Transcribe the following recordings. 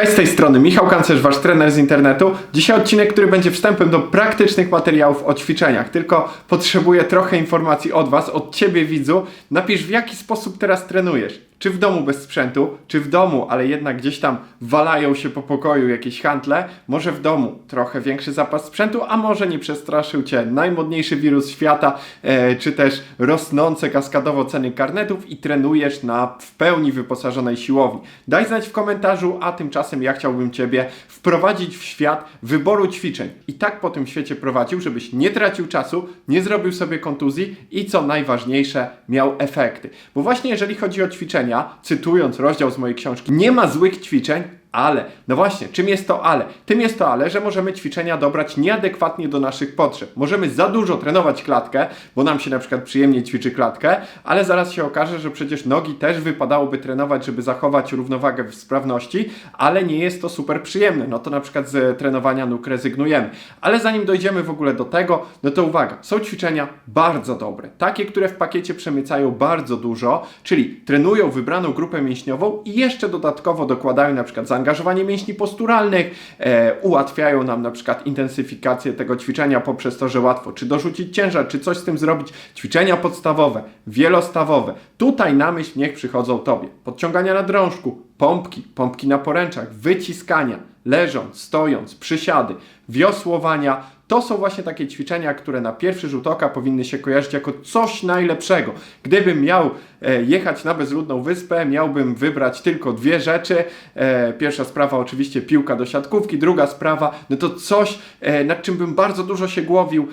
Cześć z tej strony Michał Kancerz, wasz trener z internetu. Dzisiaj odcinek, który będzie wstępem do praktycznych materiałów o ćwiczeniach. Tylko potrzebuję trochę informacji od was, od ciebie widzu. Napisz w jaki sposób teraz trenujesz. Czy w domu bez sprzętu, czy w domu, ale jednak gdzieś tam walają się po pokoju jakieś handle. Może w domu trochę większy zapas sprzętu, a może nie przestraszył cię najmodniejszy wirus świata, e, czy też rosnące kaskadowo ceny karnetów i trenujesz na w pełni wyposażonej siłowni. Daj znać w komentarzu, a tymczasem ja chciałbym Ciebie wprowadzić w świat wyboru ćwiczeń i tak po tym świecie prowadził, żebyś nie tracił czasu, nie zrobił sobie kontuzji i co najważniejsze, miał efekty. Bo właśnie jeżeli chodzi o ćwiczenia, cytując rozdział z mojej książki, nie ma złych ćwiczeń, ale, no właśnie, czym jest to ale? Tym jest to ale, że możemy ćwiczenia dobrać nieadekwatnie do naszych potrzeb. Możemy za dużo trenować klatkę, bo nam się na przykład przyjemnie ćwiczy klatkę, ale zaraz się okaże, że przecież nogi też wypadałoby trenować, żeby zachować równowagę w sprawności, ale nie jest to super przyjemne. No to na przykład z trenowania nóg rezygnujemy. Ale zanim dojdziemy w ogóle do tego, no to uwaga, są ćwiczenia bardzo dobre. Takie, które w pakiecie przemycają bardzo dużo, czyli trenują wybraną grupę mięśniową i jeszcze dodatkowo dokładają na przykład zaangażowanie mięśni posturalnych, e, ułatwiają nam na przykład intensyfikację tego ćwiczenia poprzez to, że łatwo czy dorzucić ciężar, czy coś z tym zrobić. Ćwiczenia podstawowe, wielostawowe. Tutaj na myśl niech przychodzą Tobie. Podciągania na drążku, pompki, pompki na poręczach, wyciskania, leżąc, stojąc, przysiady, wiosłowania. To są właśnie takie ćwiczenia, które na pierwszy rzut oka powinny się kojarzyć jako coś najlepszego. Gdybym miał e, jechać na bezludną wyspę, miałbym wybrać tylko dwie rzeczy. E, pierwsza sprawa oczywiście piłka do siatkówki, druga sprawa, no to coś, e, nad czym bym bardzo dużo się głowił.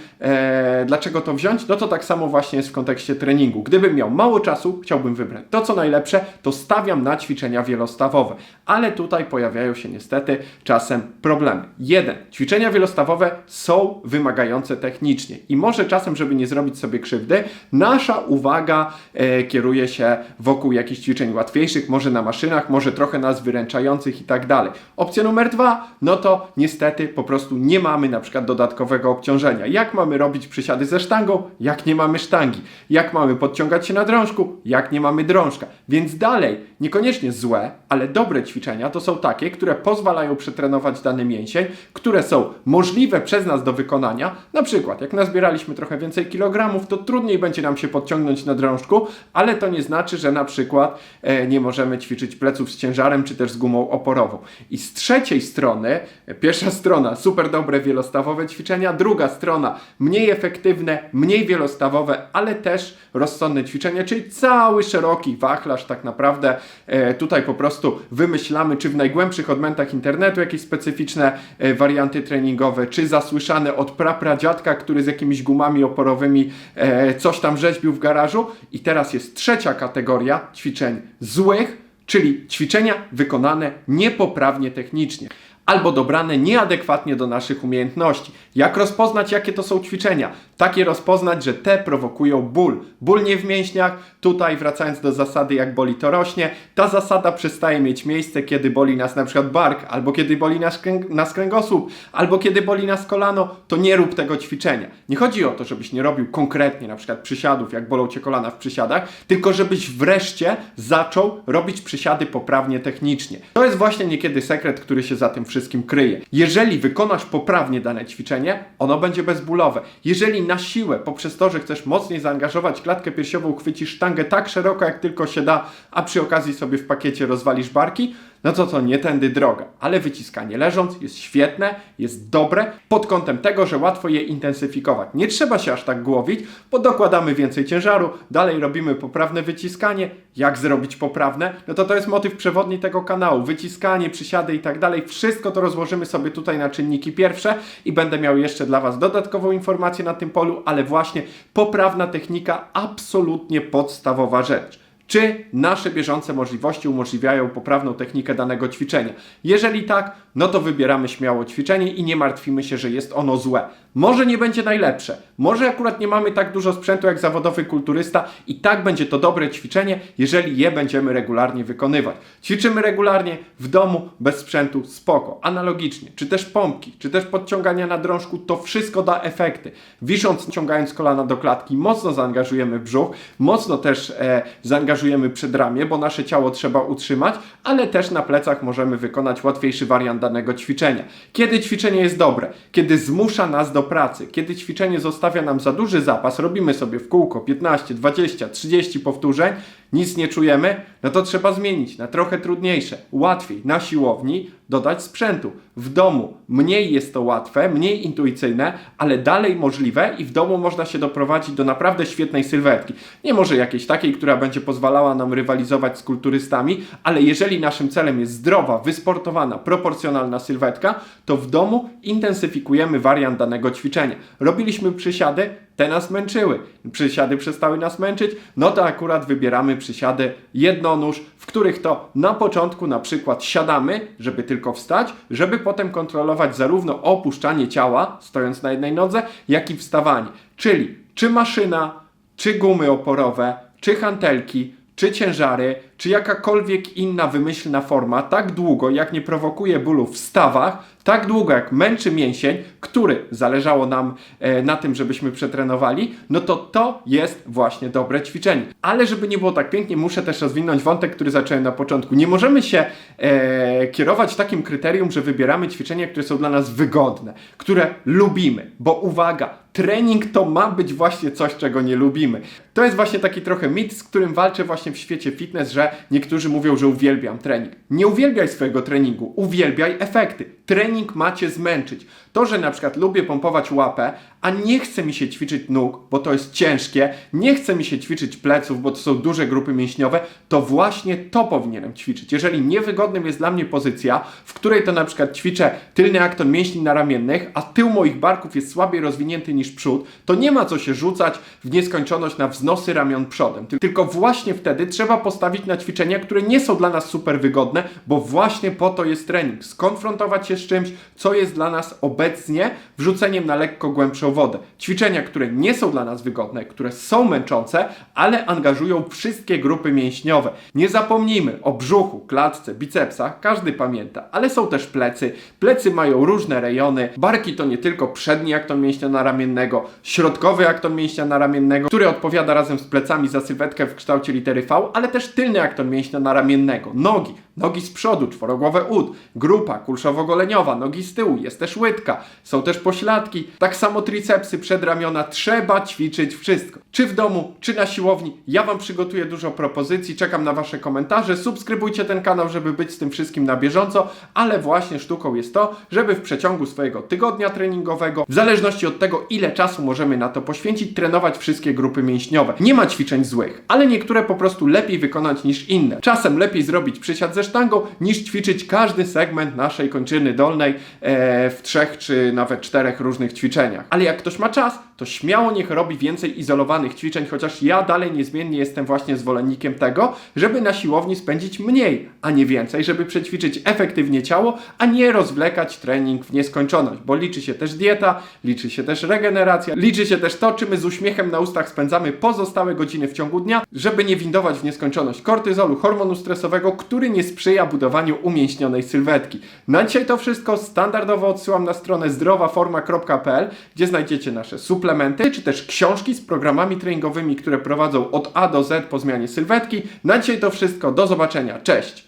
Dlaczego to wziąć? No to tak samo właśnie jest w kontekście treningu. Gdybym miał mało czasu, chciałbym wybrać to, co najlepsze, to stawiam na ćwiczenia wielostawowe. Ale tutaj pojawiają się niestety czasem problemy. Jeden, ćwiczenia wielostawowe są wymagające technicznie i może czasem, żeby nie zrobić sobie krzywdy, nasza uwaga e, kieruje się wokół jakichś ćwiczeń łatwiejszych, może na maszynach, może trochę nas wyręczających i tak dalej. Opcja numer dwa, no to niestety po prostu nie mamy na przykład dodatkowego obciążenia. Jak mamy robić przysiady ze sztangą, jak nie mamy sztangi? Jak mamy podciągać się na drążku, jak nie mamy drążka? Więc dalej, niekoniecznie złe, ale dobre ćwiczenia to są takie, które pozwalają przetrenować dany mięsień, które są możliwe przez nas do wykonania. Na przykład, jak nazbieraliśmy trochę więcej kilogramów, to trudniej będzie nam się podciągnąć na drążku, ale to nie znaczy, że na przykład e, nie możemy ćwiczyć pleców z ciężarem czy też z gumą oporową. I z trzeciej strony, e, pierwsza strona super dobre wielostawowe ćwiczenia, druga strona mniej efektywne, mniej wielostawowe, ale też rozsądne ćwiczenia, czyli cały szeroki wachlarz tak naprawdę. E, tutaj po prostu wymyślamy, czy w najgłębszych odmętach internetu jakieś specyficzne e, warianty treningowe, czy zasłyszane od prapradziadka, który z jakimiś gumami oporowymi e, coś tam rzeźbił w garażu. I teraz jest trzecia kategoria ćwiczeń złych, czyli ćwiczenia wykonane niepoprawnie technicznie albo dobrane nieadekwatnie do naszych umiejętności. Jak rozpoznać, jakie to są ćwiczenia? Takie rozpoznać, że te prowokują ból. Ból nie w mięśniach, tutaj wracając do zasady, jak boli to rośnie, ta zasada przestaje mieć miejsce, kiedy boli nas na przykład bark, albo kiedy boli nas, kręg nas kręgosłup, albo kiedy boli nas kolano, to nie rób tego ćwiczenia. Nie chodzi o to, żebyś nie robił konkretnie na przykład przysiadów, jak bolą Cię kolana w przysiadach, tylko żebyś wreszcie zaczął robić przysiady poprawnie technicznie. To jest właśnie niekiedy sekret, który się za tym wszystkim kryje. Jeżeli wykonasz poprawnie dane ćwiczenie, ono będzie bezbólowe. Jeżeli na siłę, poprzez to, że chcesz mocniej zaangażować klatkę piersiową, chwycisz sztangę tak szeroko, jak tylko się da, a przy okazji sobie w pakiecie rozwalisz barki, no to to nie tędy droga. Ale wyciskanie leżąc jest świetne, jest dobre pod kątem tego, że łatwo je intensyfikować. Nie trzeba się aż tak głowić, bo dokładamy więcej ciężaru, dalej robimy poprawne wyciskanie. Jak zrobić poprawne? No to to jest motyw przewodni tego kanału. Wyciskanie, przysiady i tak dalej. Wszystko to rozłożymy sobie tutaj na czynniki pierwsze i będę miał jeszcze dla Was dodatkową informację na tym polu, ale właśnie poprawna technika absolutnie podstawowa rzecz czy nasze bieżące możliwości umożliwiają poprawną technikę danego ćwiczenia. Jeżeli tak, no to wybieramy śmiało ćwiczenie i nie martwimy się, że jest ono złe. Może nie będzie najlepsze, może akurat nie mamy tak dużo sprzętu jak zawodowy kulturysta i tak będzie to dobre ćwiczenie, jeżeli je będziemy regularnie wykonywać. Ćwiczymy regularnie w domu, bez sprzętu, spoko. Analogicznie, czy też pompki, czy też podciągania na drążku, to wszystko da efekty. Wisząc, ciągając kolana do klatki, mocno zaangażujemy brzuch, mocno też e, zaangażujemy przedramię, bo nasze ciało trzeba utrzymać, ale też na plecach możemy wykonać łatwiejszy wariant danego ćwiczenia. Kiedy ćwiczenie jest dobre? Kiedy zmusza nas do pracy, kiedy ćwiczenie zostawia nam za duży zapas, robimy sobie w kółko 15, 20, 30 powtórzeń, nic nie czujemy, no to trzeba zmienić na trochę trudniejsze, łatwiej na siłowni dodać sprzętu. W domu mniej jest to łatwe, mniej intuicyjne, ale dalej możliwe i w domu można się doprowadzić do naprawdę świetnej sylwetki. Nie może jakiejś takiej, która będzie pozwalała nam rywalizować z kulturystami, ale jeżeli naszym celem jest zdrowa, wysportowana, proporcjonalna sylwetka, to w domu intensyfikujemy wariant danego ćwiczenia. Robiliśmy przysiady, te nas męczyły. Przysiady przestały nas męczyć, no to akurat wybieramy przysiady jednonóż, w których to na początku na przykład siadamy, żeby tylko wstać, żeby potem kontrolować zarówno opuszczanie ciała, stojąc na jednej nodze, jak i wstawanie. Czyli czy maszyna, czy gumy oporowe, czy hantelki, czy ciężary, czy jakakolwiek inna wymyślna forma, tak długo jak nie prowokuje bólu w stawach, tak długo jak męczy mięsień, który zależało nam e, na tym, żebyśmy przetrenowali, no to to jest właśnie dobre ćwiczenie. Ale żeby nie było tak pięknie, muszę też rozwinąć wątek, który zacząłem na początku. Nie możemy się e, kierować takim kryterium, że wybieramy ćwiczenia, które są dla nas wygodne, które lubimy, bo uwaga, trening to ma być właśnie coś, czego nie lubimy. To jest właśnie taki trochę mit, z którym walczę właśnie w świecie fitness, że niektórzy mówią, że uwielbiam trening. Nie uwielbiaj swojego treningu, uwielbiaj efekty. Trening macie zmęczyć. To, że na przykład lubię pompować łapę, a nie chce mi się ćwiczyć nóg, bo to jest ciężkie, nie chce mi się ćwiczyć pleców, bo to są duże grupy mięśniowe, to właśnie to powinienem ćwiczyć. Jeżeli niewygodnym jest dla mnie pozycja, w której to na przykład ćwiczę tylny akton mięśni naramiennych, a tył moich barków jest słabiej rozwinięty niż przód, to nie ma co się rzucać w nieskończoność na wznosy ramion przodem. Ty- Tylko właśnie wtedy trzeba postawić na ćwiczenia, które nie są dla nas super wygodne, bo właśnie po to jest trening. Skonfrontować się z czymś, co jest dla nas obecnie wrzuceniem na lekko głębszą wodę. Ćwiczenia, które nie są dla nas wygodne, które są męczące, ale angażują wszystkie grupy mięśniowe. Nie zapomnijmy o brzuchu, klatce, bicepsach, każdy pamięta, ale są też plecy. Plecy mają różne rejony. Barki to nie tylko przedni akton mięśnia naramiennego, środkowy akton mięśnia naramiennego, który odpowiada razem z plecami za sylwetkę w kształcie litery V, ale też tylny akton mięśnia naramiennego. Nogi, nogi z przodu, czworogłowe ud, grupa kulszowo-goleniowa, nogi z tyłu, jest też łydka, są też pośladki, tak samo tricepsy, przedramiona, trzeba ćwiczyć wszystko. Czy w domu, czy na siłowni, ja Wam przygotuję dużo propozycji, czekam na Wasze komentarze, subskrybujcie ten kanał, żeby być z tym wszystkim na bieżąco, ale właśnie sztuką jest to, żeby w przeciągu swojego tygodnia treningowego, w zależności od tego, ile czasu możemy na to poświęcić, trenować wszystkie grupy mięśniowe. Nie ma ćwiczeń złych, ale niektóre po prostu lepiej wykonać niż inne. Czasem lepiej zrobić przysiad ze sztangą, niż ćwiczyć każdy segment naszej kończyny dolnej e, w trzech czy nawet czterech różnych ćwiczeniach. Ale jak ktoś ma czas, to śmiało niech robi więcej izolowanych ćwiczeń, chociaż ja dalej niezmiennie jestem właśnie zwolennikiem tego, żeby na siłowni spędzić mniej, a nie więcej, żeby przećwiczyć efektywnie ciało, a nie rozwlekać trening w nieskończoność, bo liczy się też dieta, liczy się też regeneracja, liczy się też to, czy my z uśmiechem na ustach spędzamy pozostałe godziny w ciągu dnia, żeby nie windować w nieskończoność kortyzolu, hormonu stresowego, który nie sprzyja budowaniu umięśnionej sylwetki. Na dzisiaj to wszystko. Standardowo odsyłam na stronę zdrowaforma.pl, gdzie znajdziecie nasze suplementy, czy też książki z programami treningowymi, które prowadzą od A do Z po zmianie sylwetki. Na dzisiaj to wszystko. Do zobaczenia. Cześć!